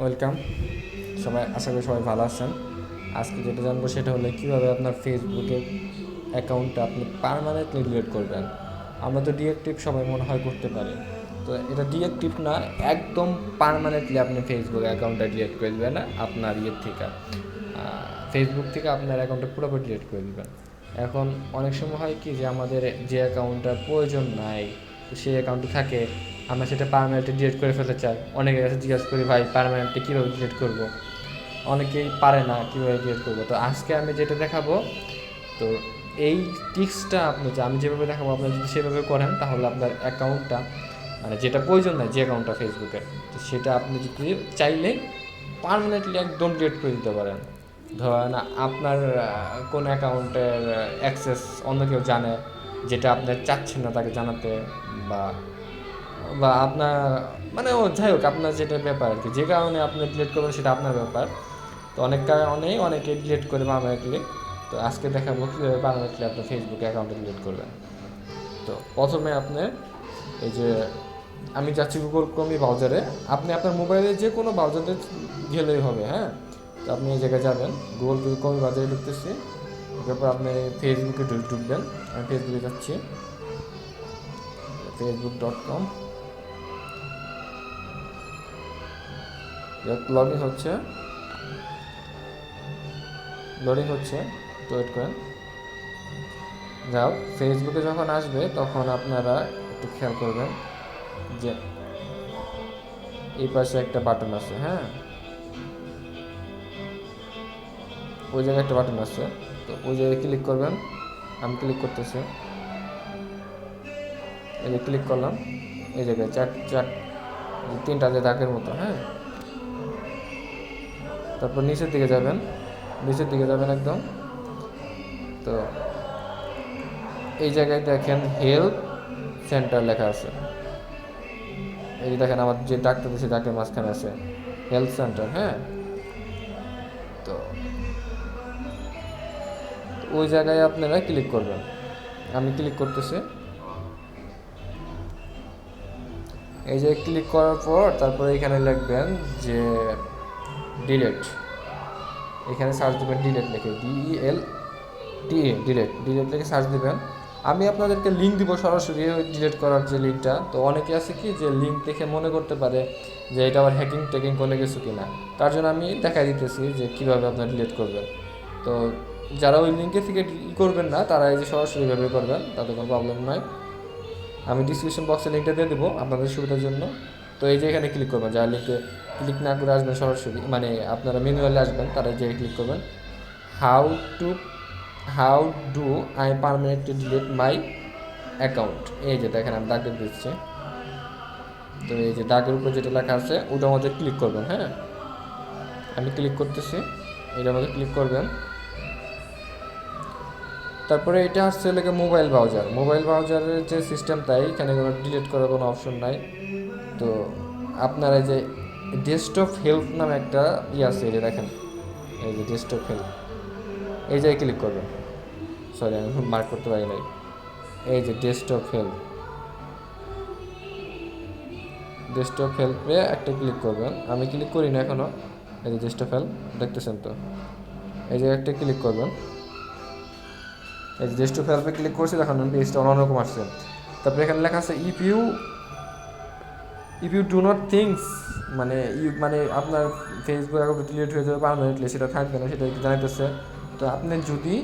Welcome. সবাই, আশা করি সবাই ভালো আছেন। আজকে যেটা জানব সেটা হলো কীভাবে আপনার ফেসবুকের অ্যাকাউন্টটা আপনি পারমানেন্টলি ডিলিট করবেন। আমরা তো ডিএক্টিভ সবাই মনে হয় করতে পারি। তো এটা ডিএক্টিভ না, একদম পারমানেন্টলি আপনি ফেসবুক অ্যাকাউন্টটা ডিলিট করে দেবেন আপনার ইয়ের থেকে। ফেসবুক থেকে আপনার অ্যাকাউন্টটা পুরোপুরি ডিলিট করে দেবেন। এখন অনেক সময় হয় কি যে আমাদের যে অ্যাকাউন্টটার প্রয়োজন নাই সেই অ্যাকাউন্টে থাকে, আমরা সেটা পারমানেন্টলি ডিলিট করে ফেলতে চাই। অনেকের কাছে জিজ্ঞাসা করি, ভাই পারমানেন্টলি কীভাবে ডিলিট করব? অনেকেই পারে না কীভাবে ডিলিট করব। তো আজকে আমি যেটা দেখাবো, তো এই টিক্সটা আপনি যে আমি যেভাবে দেখাবো, আপনি যদি সেভাবে করেন, তাহলে আপনার অ্যাকাউন্টটা মানে যেটা প্রয়োজন নাই, যে অ্যাকাউন্টটা ফেসবুকে তো সেটা আপনি যদি চাইলে পারমানেন্টলি একদম ডিলিট করে দিতে পারেন। ধরেন আপনার কোন অ্যাকাউন্টের অ্যাক্সেস অন্য কেউ জানে যেটা আপনার চাচ্ছেন না তাকে জানাতে বা বা আপনার মানে ও যাই হোক, আপনার যেটা ব্যাপার আর কি, যে কারণে আপনি ডিলিট করবেন সেটা আপনার ব্যাপার। তো অনেক কারণেই অনেকে ডিলিট করে পারমানেন্টলি তো আজকে দেখাবো কীভাবে পারমানেন্টলি আপনার ফেসবুক অ্যাকাউন্টে ডিলিট করবেন। তো প্রথমে আপনি এই যে, আমি যাচ্ছি গুগল ক্রমি ব্রাউজারে আপনি আপনার মোবাইলে যে কোনো ব্রাউজারে গেলেই হবে হ্যাঁ? তো আপনি এই জায়গায় যাবেন গুগল ক্রমি ব্রাউজারে ঢুকতেছি। তারপর আপনি ফেসবুকে ঢুকবেন। আমি ফেসবুকে যাচ্ছি। Facebook dot com log in হচ্ছে। লোডিং হচ্ছে। তো ওয়েট করেন। যাও ফেসবুকে যখন আসবে, তখন আপনারা একটু খেয়াল করবেন যে এই পাশে একটা বাটন আছে হ্যাঁ? ওই জায়গায় একটা বাটন আছে। তো ওই জায়গায় ক্লিক করবেন। আমি ক্লিক করতেছি। এই যে ক্লিক করলাম, এই জায়গায় চার চার তিনটা যে দাগের মতো হ্যাঁ? তারপর নিচের দিকে যাবেন, নিচের দিকে যাবেন একদম। তো এই জায়গায় দেখেন হেলথ সেন্টার লেখা আছে। এই যে দেখেন আমার যে ডাক্তার সেই ডাক্তার মাঝখানে আছে। হেলথ সেন্টার হ্যাঁ? তো ওই জায়গায় আপনারা ক্লিক করবেন। আমি ক্লিক করতেছি। এই যে ক্লিক করার পর তারপরে এখানে লিখবেন যে ডিলেট এখানে সার্চ দেবেন ডিলেট লিখে D L T delete delete লিখে সার্চ দেবেন। আমি আপনাদেরকে লিঙ্ক দিব সরাসরি ডিলেট করার যে লিঙ্কটা তো অনেকে আছে কি যে লিঙ্ক দেখে মনে করতে পারে যে এটা আবার হ্যাকিং টেকিং করে গেছো কিনা। তার জন্য আমি দেখাই দিতেছি যে কীভাবে আপনার ডিলেট করবেন। তো যারা ওই লিঙ্কে থেকে করবেন না, তারা এই যে সরাসরিভাবে করবেন, তাতে কোনো প্রবলেম নয় আমি ডিসক্রিপশন বক্সে লিঙ্কটা দিয়ে দেবো আপনাদের সুবিধার জন্য। তো এই যে এখানে ক্লিক করবেন, যারা লিঙ্কে ক্লিক না করে আসবেন সরাসরি মানে আপনারা ম্যানুয়ালি আসবেন, তারা যে ক্লিক করবেন। How to how do I permanently delete my account এই যে দেখেন, আমি দাগে দিচ্ছি। তো এই যে দাগের উপর যেটা লেখা আছে, ওটার মধ্যে ক্লিক করবেন হ্যাঁ? আমি ক্লিক করতেছি, এটার মধ্যে ক্লিক করবেন। তারপরে এটা হচ্ছে লেগে মোবাইল ব্রাউজার মোবাইল ব্রাউজারের যে সিস্টেম তাই, এখানে কোনো ডিলিট করার কোনো অপশন নাই। তো আপনারা যে ডেস্কটপ হেল্প নামে একটা ই আছে, এই যে দেখেন, এই যে ডেস্কটপ হেল্প এই জায়গায় ক্লিক করবেন। সরি আমি মার্ক করতে পারি নাই। এই যে ডেস্কটপ হেল্প ডেস্কটপ হেল্পে একটা ক্লিক করবেন। আমি ক্লিক করি না এখনও এই যে ডেস্কটপ হেল্প দেখতেছেন তো? এই জায়গায় একটা ক্লিক করবেন। এই যে ডেস্কটপ হেল্পে ক্লিক করছি দেখুন পেজটা অন্যরকম আসছে। তারপরে এখানে লেখা আছে if you if you do not things মানে ইউ মানে আপনার ফেসবুক অ্যাকাউন্ট ডিলিট হয়ে যাবে পারমানেন্টলি সেটা থাকবে না, সেটা জানাইতেছে। তো আপনি যদি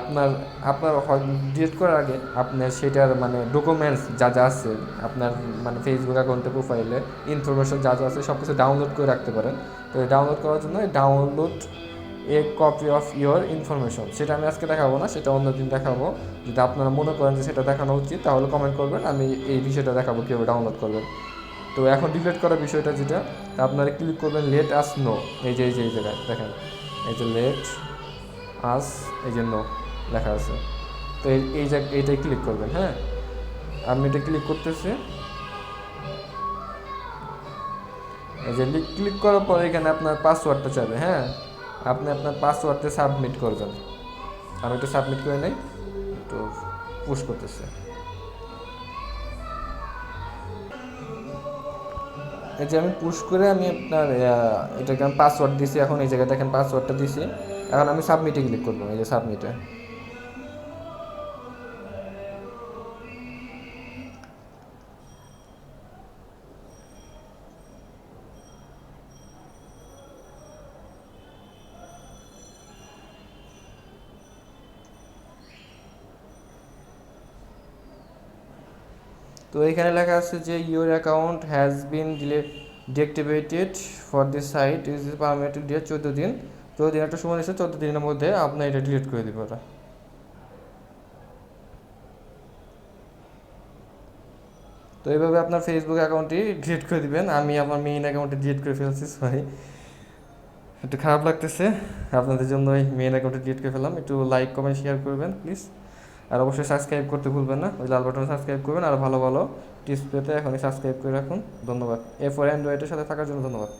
আপনার আপনার ডিলিট করার আগে আপনার সেটার মানে ডকুমেন্টস যা যা আছে, আপনার মানে ফেসবুক অ্যাকাউন্টে প্রোফাইলে ইনফরমেশন যা যা আছে সব কিছু ডাউনলোড করে রাখতে পারেন। তো ডাউনলোড করার জন্য download a copy of your information সেটা আমি আজকে দেখাবো না, সেটা অন্যদিন দেখাবো। যদি আপনারা মনে করেন যে সেটা দেখানো উচিত, তাহলে কমেন্ট করবেন, আমি এই বিষয়টা দেখাবো কীভাবে ডাউনলোড করবেন। তো এখন ডিলিট করার বিষয়টা যেটা, তা আপনারা ক্লিক করবেন লেট আস নো এই যে এই যে, এই জায়গায়, দেখেন। এই যে লেট আস এই যে নো লেখা আছে। তো এই জায়গা, এইটাই ক্লিক করবেন হ্যাঁ? আমি এটা ক্লিক করতেছি। এই যে ক্লিক করার পর এখানে আপনার পাসওয়ার্ডটা চাবে হ্যাঁ? আপনি আপনার পাসওয়ার্ডটা সাবমিট করবেন। আমি একটু সাবমিট করে নেই, একটু পুশ করতেছে। এই যে আমি পুশ করে আমি আপনার এটাকে আমি পাসওয়ার্ড দিছি, এখন এই জায়গায় দেখেন পাসওয়ার্ডটা দিছি। এখন আমি সাবমিটে ক্লিক করব, এই যে সাবমিটে তো এখানে লেখা আছে যে your account has been deactivated for this site is permitted date চোদ্দ দিন। চোদ্দ দিন একটা সময় দিচ্ছে চোদ্দ দিনের মধ্যে আপনার এটা ডিলিট করে দিবে ওরা তো এইভাবে আপনার ফেসবুক অ্যাকাউন্টটি ডিলিট করে দিবেন। আমি আমার মেইন অ্যাকাউন্টে ডিলিট করে ফেলছি সরি একটু খারাপ লাগতেছে, আপনাদের জন্য মেইন অ্যাকাউন্টে ডিলিট করে ফেললাম। একটু লাইক কমেন্ট শেয়ার করবেন প্লিজ আর অবশ্যই সাবস্ক্রাইব করতে ভুলবেন না। ওই লাল বাটন সাবস্ক্রাইব করবেন। আর ভালো ভালো টিপস পেতে এখনই সাবস্ক্রাইব করে রাখুন। ধন্যবাদ। এ ফর অ্যান্ড্রয়েডের সাথে থাকার জন্য ধন্যবাদ।